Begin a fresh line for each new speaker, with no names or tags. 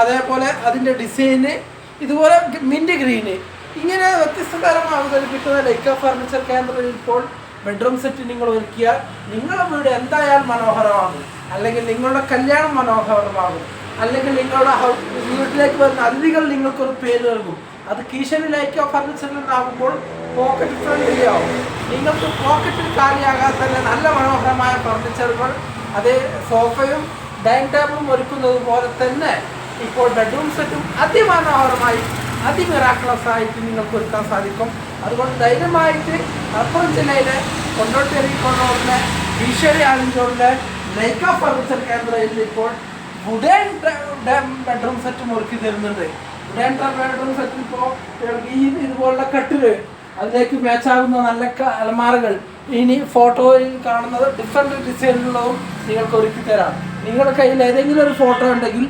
അതേപോലെ അതിന്റെ ഡിസൈന് ഇതുപോലെ മിന്റ് ഗ്രീന് ഇങ്ങനെ വ്യത്യസ്ത തരം അവതരിപ്പിക്കുന്ന ലൈക്ക ഫർണിച്ചർ കേന്ദ്രത്തിൽ ഇപ്പോൾ ബെഡ്റൂം സെറ്റ് നിങ്ങൾ ഒരുക്കിയാൽ നിങ്ങളുടെ വീട് എന്തായാലും മനോഹരമാകും. അല്ലെങ്കിൽ നിങ്ങളുടെ കല്യാണം മനോഹരമാകും. അല്ലെങ്കിൽ നിങ്ങളുടെ ഹൗസ് വീട്ടിലേക്ക് വരുന്ന അതിഥികൾ നിങ്ങൾക്കൊരു പേര് നൽകും. അത് കീശനിലേക്കോ ഫർണിച്ചറിൽ നിന്നാകുമ്പോൾ പോക്കറ്റ് ഫ്രണ്ട്ലി ആവും. നിങ്ങൾക്ക് പോക്കറ്റിൽ കാലിയാകാത്ത തന്നെ നല്ല മനോഹരമായ ഫർണിച്ചറുകൾ അതേ സോഫയും ഡൈനിങ് ടേബിളും ഒരുക്കുന്നത് പോലെ തന്നെ ഇപ്പോൾ ബെഡ്റൂം സെറ്റും അതിമനോഹരമായി അതിമിറാക്കളസ് ആയിട്ട് നിങ്ങൾക്ക് ഒരുക്കാൻ സാധിക്കും. അതുകൊണ്ട് ധൈര്യമായിട്ട് മലപ്പുറം ജില്ലയിലെ കൊണ്ടോട്ടേരി കൊണ്ടോറിലെ ഈശ്വരി ആലഞ്ചോറിലെ നൈക്ക ഫർണിച്ചർ കേന്ദ്രയിൽ ഇപ്പോൾ വുഡൻ ബെഡ്റൂം സെറ്റും ഒരുക്കി തരുന്നുണ്ട്. വുഡൻ ബെഡ്റൂം സെറ്റ് ഇപ്പോൾ ഈ ഇതുപോലുള്ള കട്ടിൽ അതിലേക്ക് മാച്ചാകുന്ന നല്ല അലമാറകൾ ഇനി ഫോട്ടോയിൽ കാണുന്നത് ഡിഫറെന്റ് ഡിസൈനിലുള്ളതും നിങ്ങൾക്ക് ഒരുക്കി തരാം. നിങ്ങളുടെ കയ്യിൽ ഏതെങ്കിലും ഒരു ഫോട്ടോ ഉണ്ടെങ്കിൽ